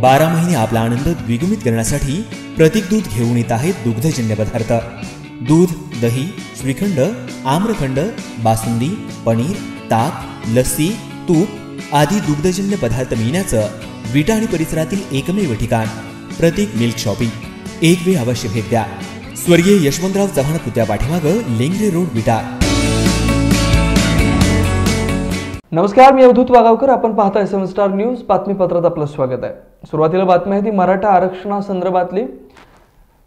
बारा महिने आपला आनंद द्विगुणित करण्यासाठी प्रतीक दूध घेऊन येत आहेत दुग्धजन्य पदार्थ. दूध दही श्रीखंड आम्रखंड बासुंदी पनीर ताक लस्सी तूप आदी दुग्धजन्य पदार्थ मिळण्याचं विटा आणि परिसरातील एकमेव ठिकाण प्रतीक मिल्क शॉपिंग. एक वेळ अवश्य भेट द्या. स्वर्गीय यशवंतराव चव्हाण पुत्या पाठीमागं लेंगरे रोड विटा. नमस्कार मी अवधूत वागावकर. आपण पाहताय एस स्टार न्यूज. बातमीपत्रात आपलं स्वागत आहे. सुरुवातीला बातमी आहे ती मराठा आरक्षणासंदर्भातली.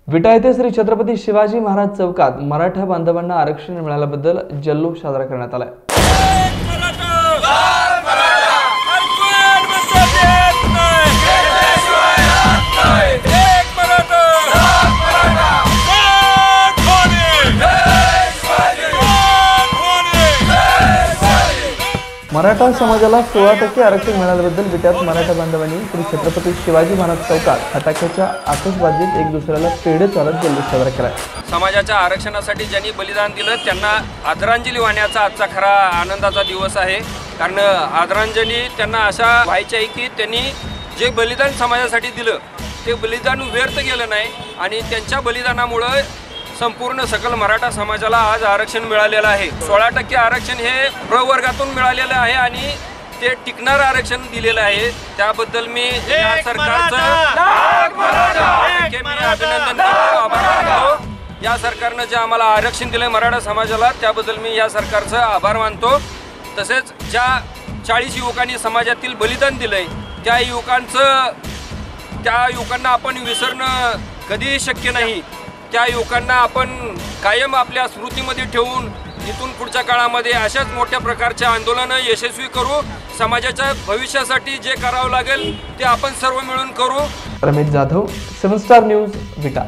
विटा येथे श्री छत्रपती शिवाजी महाराज चौकात मराठा बांधवांना आरक्षण मिळाल्याबद्दल जल्लोष साजरा करण्यात आलाय. मराठा समाजाला सोळा टक्के आरक्षण मिळाल्याबद्दल विट्यात मराठा बांधवांनी श्री छत्रपती शिवाजी महाराज चौकात फटाक्याच्या आतषबाजीत एक दुसऱ्याला पेढे चालत जल्लोष साजरा केला. समाजाच्या आरक्षणासाठी ज्यांनी बलिदान दिलं त्यांना आदरांजली वाहण्याचा आजचा खरा आनंदाचा दिवस आहे. कारण आदरांजली त्यांना अशा व्हायची आहे की त्यांनी जे बलिदान समाजासाठी दिलं ते बलिदान व्यर्थ गेलं नाही. आणि त्यांच्या बलिदानामुळं संपूर्ण सकल मराठा समाजाला आज आरक्षण मिळालेलं आहे. सोळा टक्के आरक्षण हे प्रवर्गातून मिळालेलं आहे आणि ते टिकणार आरक्षण दिलेलं आहे. त्याबद्दल मी या सरकारचं मी अभिनंदन करतो आभार मानतो. या सरकारनं जे आम्हाला आरक्षण दिलंय मराठा समाजाला त्याबद्दल मी या सरकारचं आभार मानतो. तसेच ज्या चाळीस युवकांनी समाजातील बलिदान दिलंय त्या युवकांचं त्या युवकांना आपण विसरणं कधीही शक्य नाही. त्या युवकांना आपण कायम आपल्या स्मृतीमध्ये ठेवून इथून पुढच्या काळामध्ये अशाच मोठ्या प्रकारच्या आंदोलनं यशस्वी करू समाजाच्या भविष्यासाठी जे करावं लागेल ते आपण सर्व मिळून करू. Ramesh Jadhav seven star news Vita